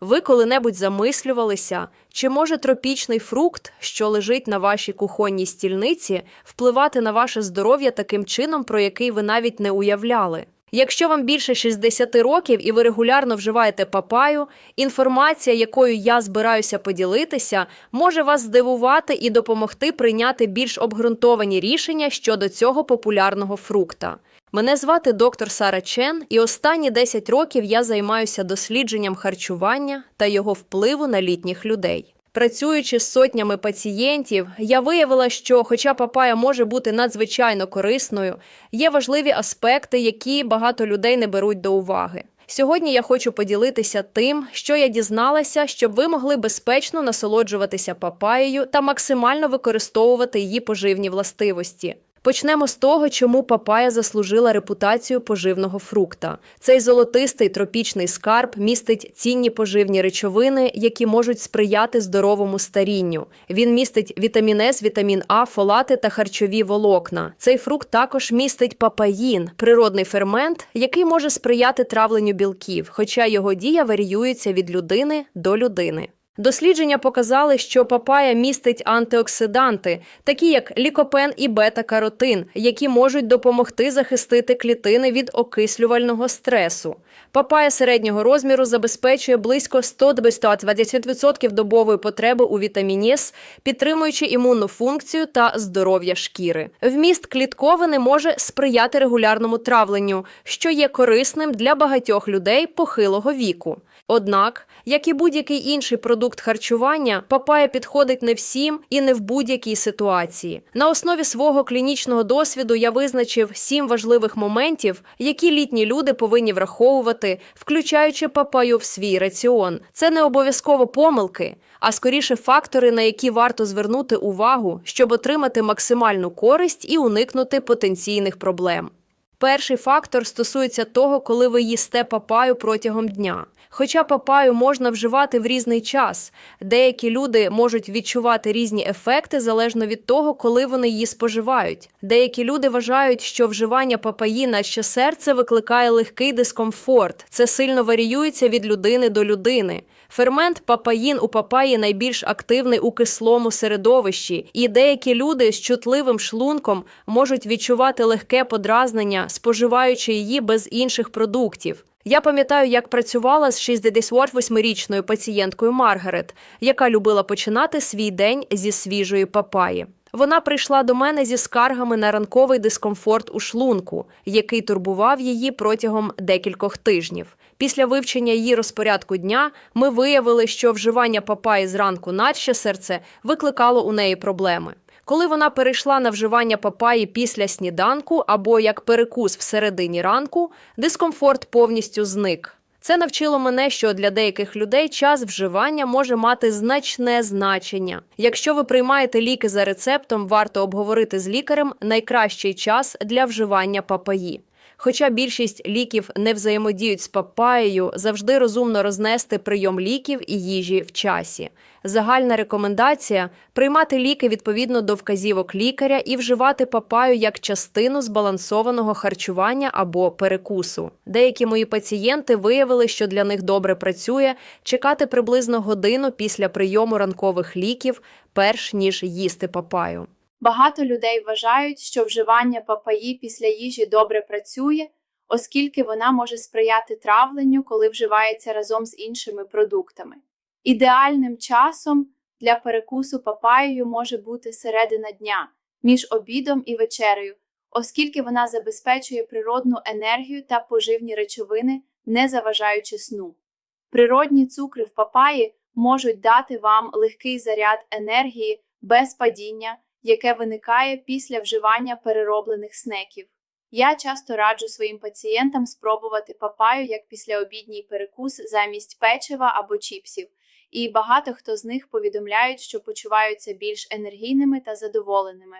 Ви коли-небудь замислювалися, чи може тропічний фрукт, що лежить на вашій кухонній стільниці, впливати на ваше здоров'я таким чином, про який ви навіть не уявляли? Якщо вам більше 60 років і ви регулярно вживаєте папаю, інформація, якою я збираюся поділитися, може вас здивувати і допомогти прийняти більш обґрунтовані рішення щодо цього популярного фрукта. Мене звати доктор Сара Чен, і останні 10 років я займаюся дослідженням харчування та його впливу на літніх людей. Працюючи з сотнями пацієнтів, я виявила, що, хоча папая може бути надзвичайно корисною, є важливі аспекти, які багато людей не беруть до уваги. Сьогодні я хочу поділитися тим, що я дізналася, щоб ви могли безпечно насолоджуватися папаєю та максимально використовувати її поживні властивості. Почнемо з того, чому папая заслужила репутацію поживного фрукта. Цей золотистий тропічний скарб містить цінні поживні речовини, які можуть сприяти здоровому старінню. Він містить вітамін С, вітамін А, фолати та харчові волокна. Цей фрукт також містить папаїн, природний фермент, який може сприяти травленню білків, хоча його дія варіюється від людини до людини. Дослідження показали, що папая містить антиоксиданти, такі як лікопен і бета-каротин, які можуть допомогти захистити клітини від окислювального стресу. Папая середнього розміру забезпечує близько 120% добової потреби у вітаміні С, підтримуючи імунну функцію та здоров'я шкіри. Вміст клітковини може сприяти регулярному травленню, що є корисним для багатьох людей похилого віку. Однак, як і будь-який інший продукт харчування, папая підходить не всім і не в будь-якій ситуації. На основі свого клінічного досвіду я визначив сім важливих моментів, які літні люди повинні враховувати, включаючи папаю в свій раціон. Це не обов'язково помилки, а скоріше фактори, на які варто звернути увагу, щоб отримати максимальну користь і уникнути потенційних проблем. Перший фактор стосується того, коли ви їсте папаю протягом дня. Хоча папаю можна вживати в різний час, деякі люди можуть відчувати різні ефекти залежно від того, коли вони її споживають. Деякі люди вважають, що вживання папаї на ще серце викликає легкий дискомфорт. Це сильно варіюється від людини до людини. Фермент папаїн у папаї найбільш активний у кислому середовищі, і деякі люди з чутливим шлунком можуть відчувати легке подразнення, споживаючи її без інших продуктів. Я пам'ятаю, як працювала з 68-річною пацієнткою Маргарет, яка любила починати свій день зі свіжої папаї. Вона прийшла до мене зі скаргами на ранковий дискомфорт у шлунку, який турбував її протягом декількох тижнів. Після вивчення її розпорядку дня ми виявили, що вживання папаї зранку наче серце викликало у неї проблеми. Коли вона перейшла на вживання папаї після сніданку або як перекус всередині ранку, дискомфорт повністю зник. Це навчило мене, що для деяких людей час вживання може мати значне значення. Якщо ви приймаєте ліки за рецептом, варто обговорити з лікарем найкращий час для вживання папаї. Хоча більшість ліків не взаємодіють з папаєю, завжди розумно рознести прийом ліків і їжі в часі. Загальна рекомендація приймати ліки відповідно до вказівок лікаря і вживати папаю як частину збалансованого харчування або перекусу. Деякі мої пацієнти виявили, що для них добре працює чекати приблизно годину після прийому ранкових ліків, перш ніж їсти папаю. Багато людей вважають, що вживання папаї після їжі добре працює, оскільки вона може сприяти травленню, коли вживається разом з іншими продуктами. Ідеальним часом для перекусу папаєю може бути середина дня між обідом і вечерею, оскільки вона забезпечує природну енергію та поживні речовини, не заважаючи сну. Природні цукри в папаї можуть дати вам легкий заряд енергії без падіння яке виникає після вживання перероблених снеків. Я часто раджу своїм пацієнтам спробувати папаю як післяобідній перекус замість печива або чіпсів, і багато хто з них повідомляють, що почуваються більш енергійними та задоволеними.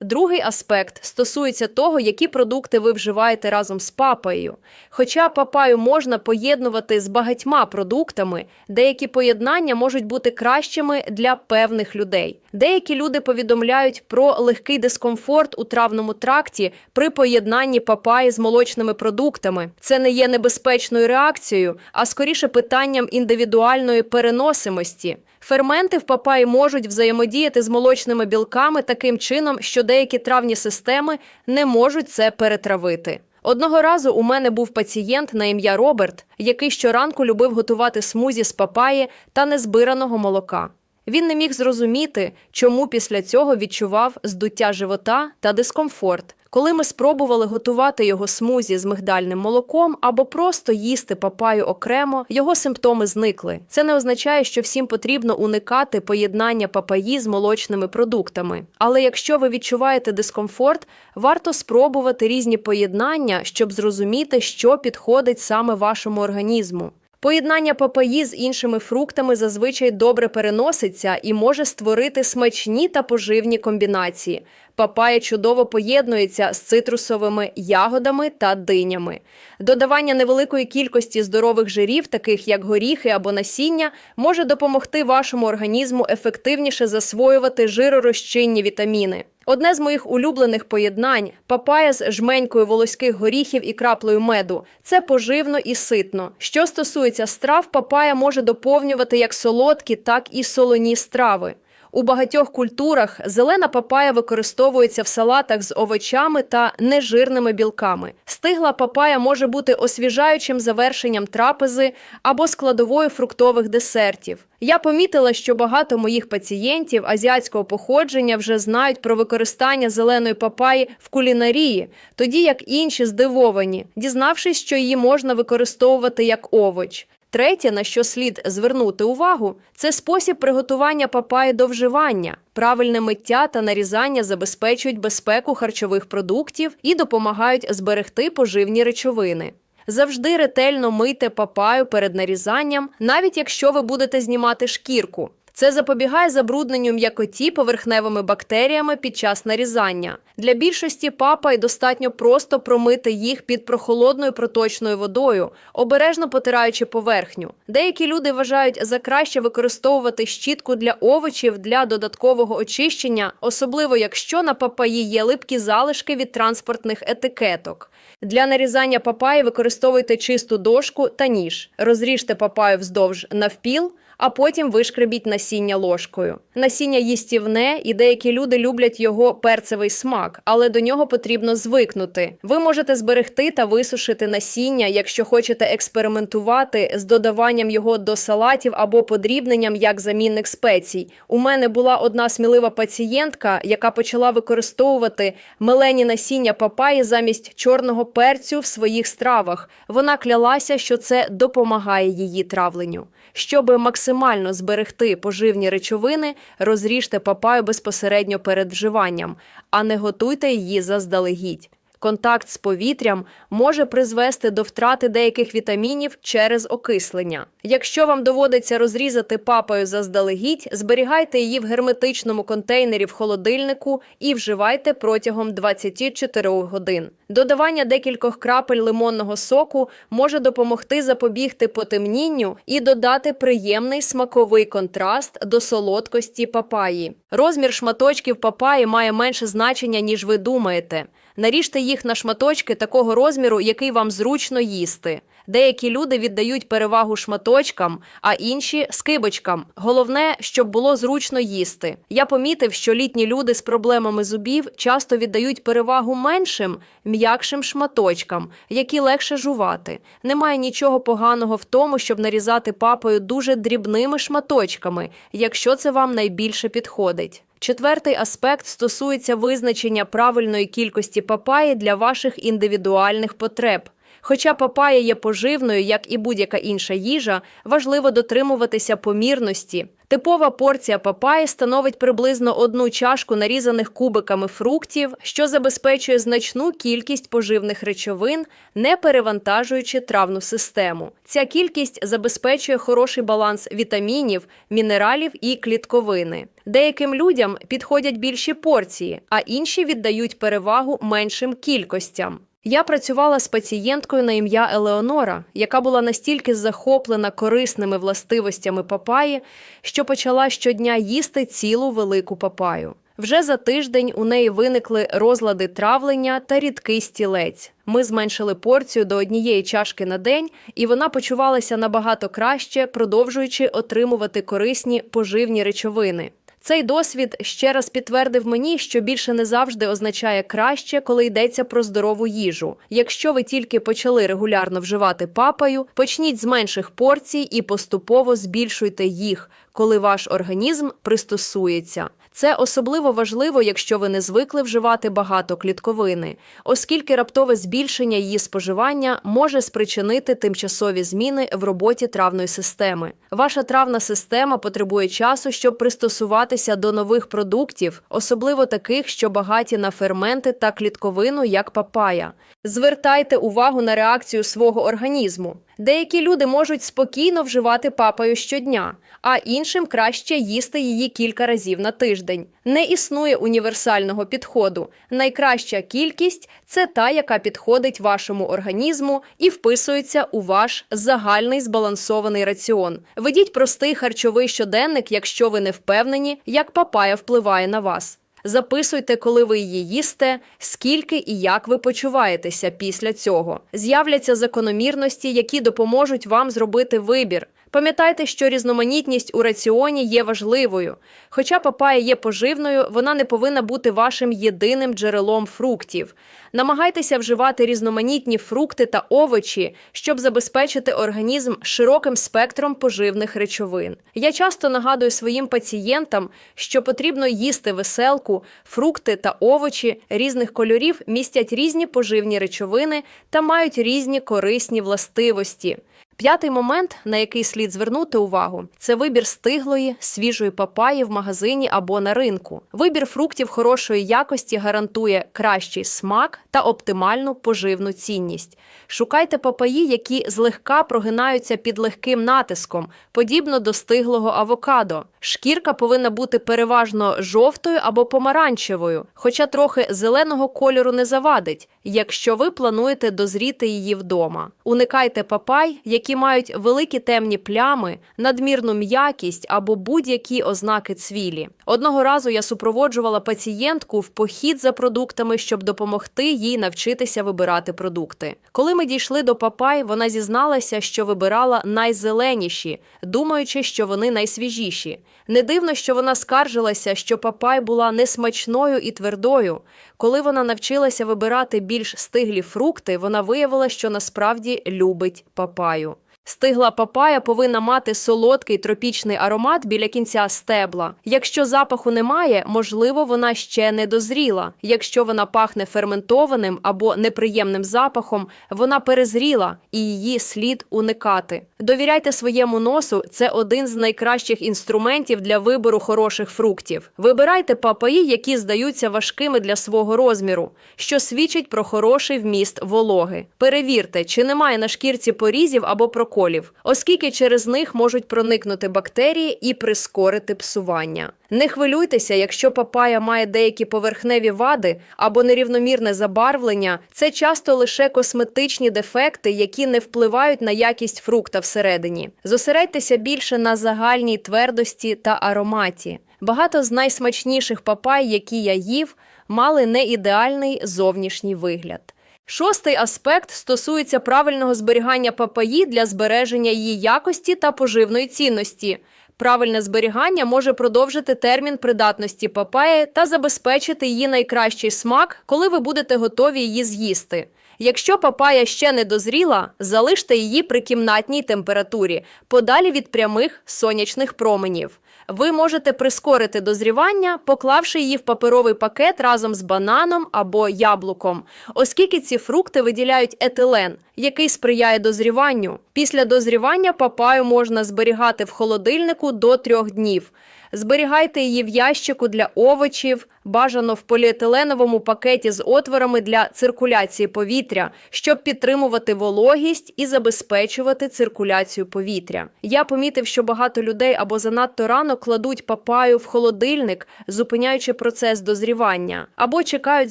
Другий аспект стосується того, які продукти ви вживаєте разом з папаєю. Хоча папаю можна поєднувати з багатьма продуктами, деякі поєднання можуть бути кращими для певних людей. Деякі люди повідомляють про легкий дискомфорт у травному тракті при поєднанні папаї з молочними продуктами. Це не є небезпечною реакцією, а скоріше питанням індивідуальної переносимості. Ферменти в папаї можуть взаємодіяти з молочними білками таким чином, що деякі травні системи не можуть це перетравити. Одного разу у мене був пацієнт на ім'я Роберт, який щоранку любив готувати смузі з папаї та незбираного молока. Він не міг зрозуміти, чому після цього відчував здуття живота та дискомфорт. Коли ми спробували готувати його смузі з мигдальним молоком або просто їсти папаю окремо, його симптоми зникли. Це не означає, що всім потрібно уникати поєднання папаї з молочними продуктами. Але якщо ви відчуваєте дискомфорт, варто спробувати різні поєднання, щоб зрозуміти, що підходить саме вашому організму. Поєднання папаї з іншими фруктами зазвичай добре переноситься і може створити смачні та поживні комбінації. Папая чудово поєднується з цитрусовими ягодами та динями. Додавання невеликої кількості здорових жирів, таких як горіхи або насіння, може допомогти вашому організму ефективніше засвоювати жиророзчинні вітаміни. Одне з моїх улюблених поєднань папая з жменькою волоських горіхів і краплею меду. Це поживно і ситно. Що стосується страв, папая може доповнювати як солодкі, так і солоні страви. У багатьох культурах зелена папая використовується в салатах з овочами та нежирними білками. Стигла папая може бути освіжаючим завершенням трапези або складовою фруктових десертів. Я помітила, що багато моїх пацієнтів азіатського походження вже знають про використання зеленої папаї в кулінарії, тоді як інші здивовані, дізнавшись, що її можна використовувати як овоч. Третє, на що слід звернути увагу, це спосіб приготування папаї до вживання. Правильне миття та нарізання забезпечують безпеку харчових продуктів і допомагають зберегти поживні речовини. Завжди ретельно мийте папаю перед нарізанням, навіть якщо ви будете знімати шкірку. Це запобігає забрудненню м'якоті поверхневими бактеріями під час нарізання. Для більшості папай достатньо просто промити їх під прохолодною проточною водою, обережно потираючи поверхню. Деякі люди вважають за краще використовувати щітку для овочів для додаткового очищення, особливо якщо на папаї є липкі залишки від транспортних етикеток. Для нарізання папаї використовуйте чисту дошку та ніж. Розріжте папаю вздовж навпіл, а потім вишкребіть насіння ложкою. Насіння їстівне, і деякі люди люблять його перцевий смак, але до нього потрібно звикнути. Ви можете зберегти та висушити насіння, якщо хочете експериментувати з додаванням його до салатів або подрібненням як замінник спецій. У мене була одна смілива пацієнтка, яка почала використовувати мелені насіння папаї замість чорного перцю в своїх стравах. Вона клялася, що це допомагає її травленню. Щоб максимально зберегти поживні речовини, розріжте папаю безпосередньо перед вживанням, а не готуйте її заздалегідь. Контакт з повітрям може призвести до втрати деяких вітамінів через окислення. Якщо вам доводиться розрізати папаю заздалегідь, зберігайте її в герметичному контейнері в холодильнику і вживайте протягом 24 годин. Додавання декількох крапель лимонного соку може допомогти запобігти потемнінню і додати приємний смаковий контраст до солодкості папаї. Розмір шматочків папаї має менше значення, ніж ви думаєте. Наріжте їх на шматочки такого розміру, який вам зручно їсти. Деякі люди віддають перевагу шматочкам, а інші скибочкам. Головне, щоб було зручно їсти. Я помітив, що літні люди з проблемами зубів часто віддають перевагу меншим, м'якшим шматочкам, які легше жувати. Немає нічого поганого в тому, щоб нарізати папою дуже дрібними шматочками, якщо це вам найбільше підходить. Четвертий аспект стосується визначення правильної кількості папаї для ваших індивідуальних потреб. Хоча папая є поживною, як і будь-яка інша їжа, важливо дотримуватися помірності. Типова порція папаї становить приблизно одну чашку нарізаних кубиками фруктів, що забезпечує значну кількість поживних речовин, не перевантажуючи травну систему. Ця кількість забезпечує хороший баланс вітамінів, мінералів і клітковини. Деяким людям підходять більші порції, а інші віддають перевагу меншим кількостям. Я працювала з пацієнткою на ім'я Елеонора, яка була настільки захоплена корисними властивостями папаї, що почала щодня їсти цілу велику папаю. Вже за тиждень у неї виникли розлади травлення та рідкий стілець. Ми зменшили порцію до однієї чашки на день, і вона почувалася набагато краще, продовжуючи отримувати корисні поживні речовини. Цей досвід ще раз підтвердив мені, що більше не завжди означає краще, коли йдеться про здорову їжу. Якщо ви тільки почали регулярно вживати папаю, почніть з менших порцій і поступово збільшуйте їх, коли ваш організм пристосується. Це особливо важливо, якщо ви не звикли вживати багато клітковини, оскільки раптове збільшення її споживання може спричинити тимчасові зміни в роботі травної системи. Ваша травна система потребує часу, щоб пристосуватися до нових продуктів, особливо таких, що багаті на ферменти та клітковину, як папая. Звертайте увагу на реакцію свого організму. Деякі люди можуть спокійно вживати папаю щодня, а іншим краще їсти її кілька разів на тиждень. Не існує універсального підходу. Найкраща кількість це та, яка підходить вашому організму і вписується у ваш загальний збалансований раціон. Ведіть простий харчовий щоденник, якщо ви не впевнені, як папая впливає на вас. Записуйте, коли ви її їсте, скільки і як ви почуваєтеся після цього. З'являться закономірності, які допоможуть вам зробити вибір. Пам'ятайте, що різноманітність у раціоні є важливою. Хоча папая є поживною, вона не повинна бути вашим єдиним джерелом фруктів. Намагайтеся вживати різноманітні фрукти та овочі, щоб забезпечити організм широким спектром поживних речовин. Я часто нагадую своїм пацієнтам, що потрібно їсти веселку, фрукти та овочі різних кольорів містять різні поживні речовини та мають різні корисні властивості. П'ятий момент, на який слід звернути увагу, це вибір стиглої, свіжої папаї в магазині або на ринку. Вибір фруктів хорошої якості гарантує кращий смак та оптимальну поживну цінність. Шукайте папаї, які злегка прогинаються під легким натиском, подібно до стиглого авокадо. Шкірка повинна бути переважно жовтою або помаранчевою, хоча трохи зеленого кольору не завадить, якщо ви плануєте дозріти її вдома. Уникайте папай, які мають великі темні плями, надмірну м'якість або будь-які ознаки цвілі. Одного разу я супроводжувала пацієнтку в похід за продуктами, щоб допомогти їй навчитися вибирати продукти. Коли ми дійшли до папай, вона зізналася, що вибирала найзеленіші, думаючи, що вони найсвіжіші. Не дивно, що вона скаржилася, що папай була несмачною і твердою. Коли вона навчилася вибирати більш стиглі фрукти, вона виявила, що насправді любить папаю. Стигла папая повинна мати солодкий тропічний аромат біля кінця стебла. Якщо запаху немає, можливо, вона ще не дозріла. Якщо вона пахне ферментованим або неприємним запахом, вона перезріла і її слід уникати. Довіряйте своєму носу, це один з найкращих інструментів для вибору хороших фруктів. Вибирайте папаї, які здаються важкими для свого розміру, що свідчить про хороший вміст вологи. Перевірте, чи немає на шкірці порізів або проколів, оскільки через них можуть проникнути бактерії і прискорити псування. Не хвилюйтеся, якщо папая має деякі поверхневі вади або нерівномірне забарвлення, це часто лише косметичні дефекти, які не впливають на якість фрукта всередині. Зосередьтеся більше на загальній твердості та ароматі. Багато з найсмачніших папай, які я їв, мали не ідеальний зовнішній вигляд. Шостий аспект стосується правильного зберігання папаї для збереження її якості та поживної цінності. Правильне зберігання може продовжити термін придатності папаї та забезпечити її найкращий смак, коли ви будете готові її з'їсти. Якщо папая ще не дозріла, залиште її при кімнатній температурі, подалі від прямих сонячних променів. Ви можете прискорити дозрівання, поклавши її в паперовий пакет разом з бананом або яблуком, оскільки ці фрукти виділяють етилен, який сприяє дозріванню. Після дозрівання папаю можна зберігати в холодильнику до трьох днів. Зберігайте її в ящику для овочів, бажано в поліетиленовому пакеті з отворами для циркуляції повітря, щоб підтримувати вологість і забезпечувати циркуляцію повітря. Я помітив, що багато людей або занадто рано кладуть папаю в холодильник, зупиняючи процес дозрівання, або чекають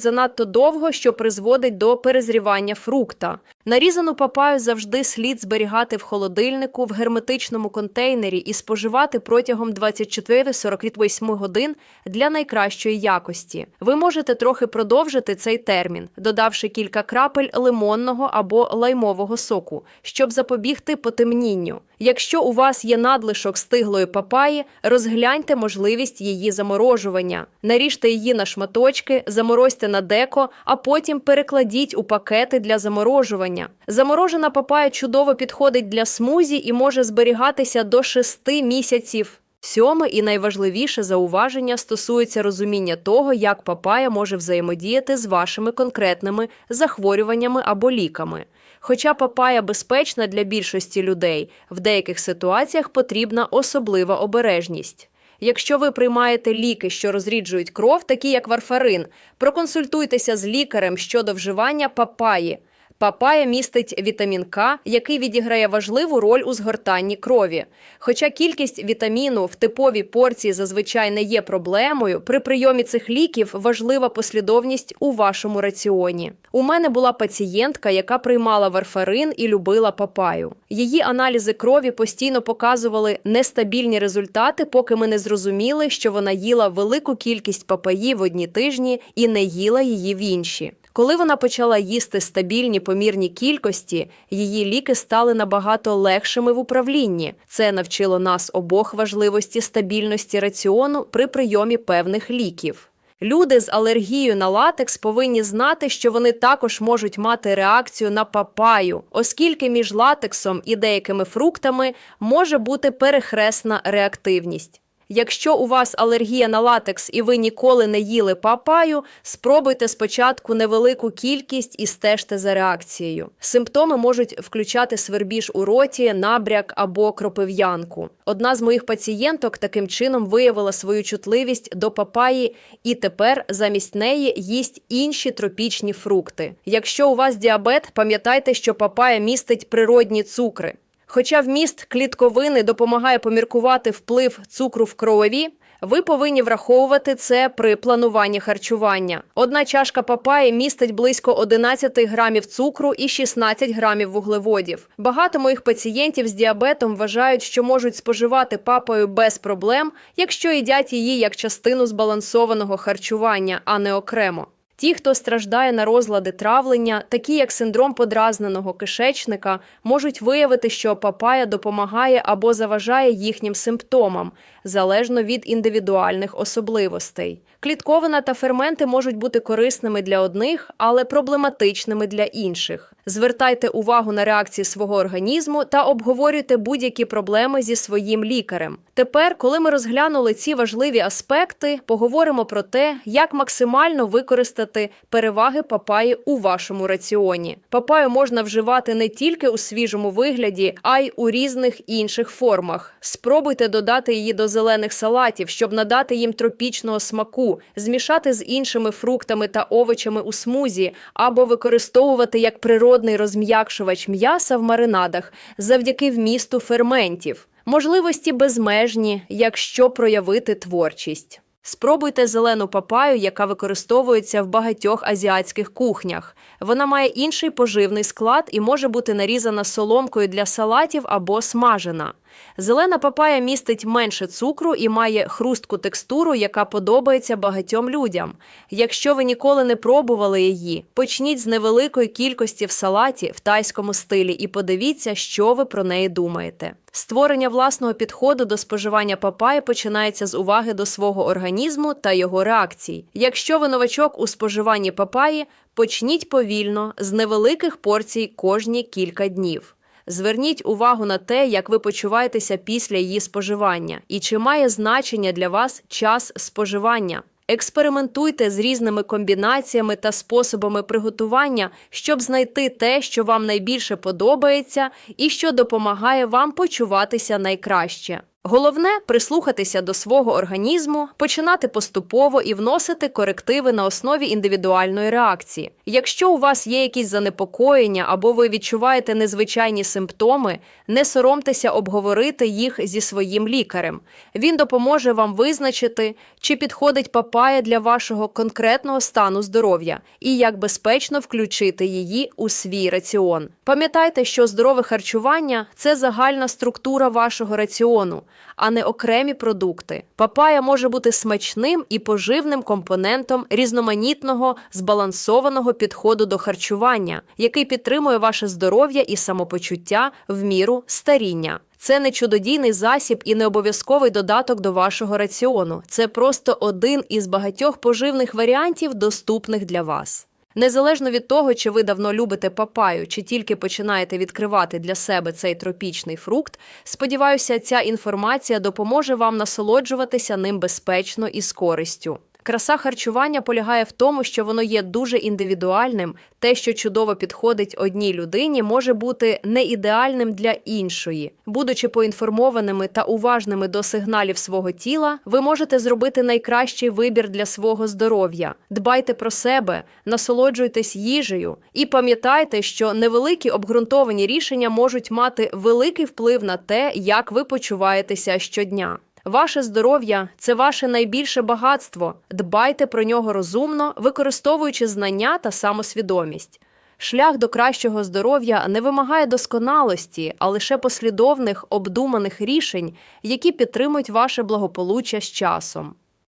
занадто довго, що призводить до перезрівання фрукта. Нарізану папаю завжди слід зберігати в холодильнику в герметичному контейнері і споживати протягом 24-48 годин для найкращої якості. Ви можете трохи продовжити цей термін, додавши кілька крапель лимонного або лаймового соку, щоб запобігти потемнінню. Якщо у вас є надлишок стиглої папаї, розгляньте можливість її заморожування. Наріжте її на шматочки, заморозьте на деко, а потім перекладіть у пакети для заморожування. Заморожена папая чудово підходить для смузі і може зберігатися до 6 місяців. Сьоме і найважливіше зауваження стосується розуміння того, як папая може взаємодіяти з вашими конкретними захворюваннями або ліками. Хоча папая безпечна для більшості людей, в деяких ситуаціях потрібна особлива обережність. Якщо ви приймаєте ліки, що розріджують кров, такі як варфарин, проконсультуйтеся з лікарем щодо вживання папаї. Папая містить вітамін К, який відіграє важливу роль у згортанні крові. Хоча кількість вітаміну в типовій порції зазвичай не є проблемою, при прийомі цих ліків важлива послідовність у вашому раціоні. У мене була пацієнтка, яка приймала варфарин і любила папаю. Її аналізи крові постійно показували нестабільні результати, поки ми не зрозуміли, що вона їла велику кількість папаї в одні тижні і не їла її в інші. Коли вона почала їсти стабільні помірні кількості, її ліки стали набагато легшими в управлінні. Це навчило нас обох важливості стабільності раціону при прийомі певних ліків. Люди з алергією на латекс повинні знати, що вони також можуть мати реакцію на папаю, оскільки між латексом і деякими фруктами може бути перехресна реактивність. Якщо у вас алергія на латекс і ви ніколи не їли папаю, спробуйте спочатку невелику кількість і стежте за реакцією. Симптоми можуть включати свербіж у роті, набряк або кропив'янку. Одна з моїх пацієнток таким чином виявила свою чутливість до папаї і тепер замість неї їсть інші тропічні фрукти. Якщо у вас діабет, пам'ятайте, що папая містить природні цукри. Хоча вміст клітковини допомагає поміркувати вплив цукру в крові, ви повинні враховувати це при плануванні харчування. Одна чашка папаї містить близько 11 грамів цукру і 16 грамів вуглеводів. Багато моїх пацієнтів з діабетом вважають, що можуть споживати папаю без проблем, якщо їдять її як частину збалансованого харчування, а не окремо. Ті, хто страждає на розлади травлення, такі як синдром подразненого кишечника, можуть виявити, що папая допомагає або заважає їхнім симптомам, залежно від індивідуальних особливостей. Клітковина та ферменти можуть бути корисними для одних, але проблематичними для інших. Звертайте увагу на реакції свого організму та обговорюйте будь-які проблеми зі своїм лікарем. Тепер, коли ми розглянули ці важливі аспекти, поговоримо про те, як максимально використати переваги папаї у вашому раціоні. Папаю можна вживати не тільки у свіжому вигляді, а й у різних інших формах. Спробуйте додати її до зелених салатів, щоб надати їм тропічного смаку, змішати з іншими фруктами та овочами у смузі, або використовувати як природний розм'якшувач м'яса в маринадах завдяки вмісту ферментів. Можливості безмежні, якщо проявити творчість. Спробуйте зелену папаю, яка використовується в багатьох азіатських кухнях. Вона має інший поживний склад і може бути нарізана соломкою для салатів або смажена. Зелена папая містить менше цукру і має хрустку текстуру, яка подобається багатьом людям. Якщо ви ніколи не пробували її, почніть з невеликої кількості в салаті в тайському стилі і подивіться, що ви про неї думаєте. Створення власного підходу до споживання папаї починається з уваги до свого організму та його реакцій. Якщо ви новачок у споживанні папаї, почніть повільно з невеликих порцій кожні кілька днів. Зверніть увагу на те, як ви почуваєтеся після її споживання, і чи має значення для вас час споживання. Експериментуйте з різними комбінаціями та способами приготування, щоб знайти те, що вам найбільше подобається, і що допомагає вам почуватися найкраще. Головне прислухатися до свого організму, починати поступово і вносити корективи на основі індивідуальної реакції. Якщо у вас є якісь занепокоєння або ви відчуваєте незвичайні симптоми, не соромтеся обговорити їх зі своїм лікарем. Він допоможе вам визначити, чи підходить папая для вашого конкретного стану здоров'я і як безпечно включити її у свій раціон. Пам'ятайте, що здорове харчування це загальна структура вашого раціону а не окремі продукти. Папая може бути смачним і поживним компонентом різноманітного збалансованого підходу до харчування, який підтримує ваше здоров'я і самопочуття в міру старіння. Це не чудодійний засіб і не обов'язковий додаток до вашого раціону. Це просто один із багатьох поживних варіантів, доступних для вас. Незалежно від того, чи ви давно любите папаю, чи тільки починаєте відкривати для себе цей тропічний фрукт, сподіваюся, ця інформація допоможе вам насолоджуватися ним безпечно і з користю. Краса харчування полягає в тому, що воно є дуже індивідуальним. Те, що чудово підходить одній людині, може бути не ідеальним для іншої. Будучи поінформованими та уважними до сигналів свого тіла, ви можете зробити найкращий вибір для свого здоров'я. Дбайте про себе, насолоджуйтесь їжею і пам'ятайте, що невеликі обґрунтовані рішення можуть мати великий вплив на те, як ви почуваєтеся щодня. Ваше здоров'я це ваше найбільше багатство. Дбайте про нього розумно, використовуючи знання та самосвідомість. Шлях до кращого здоров'я не вимагає досконалості, а лише послідовних обдуманих рішень, які підтримують ваше благополуччя з часом.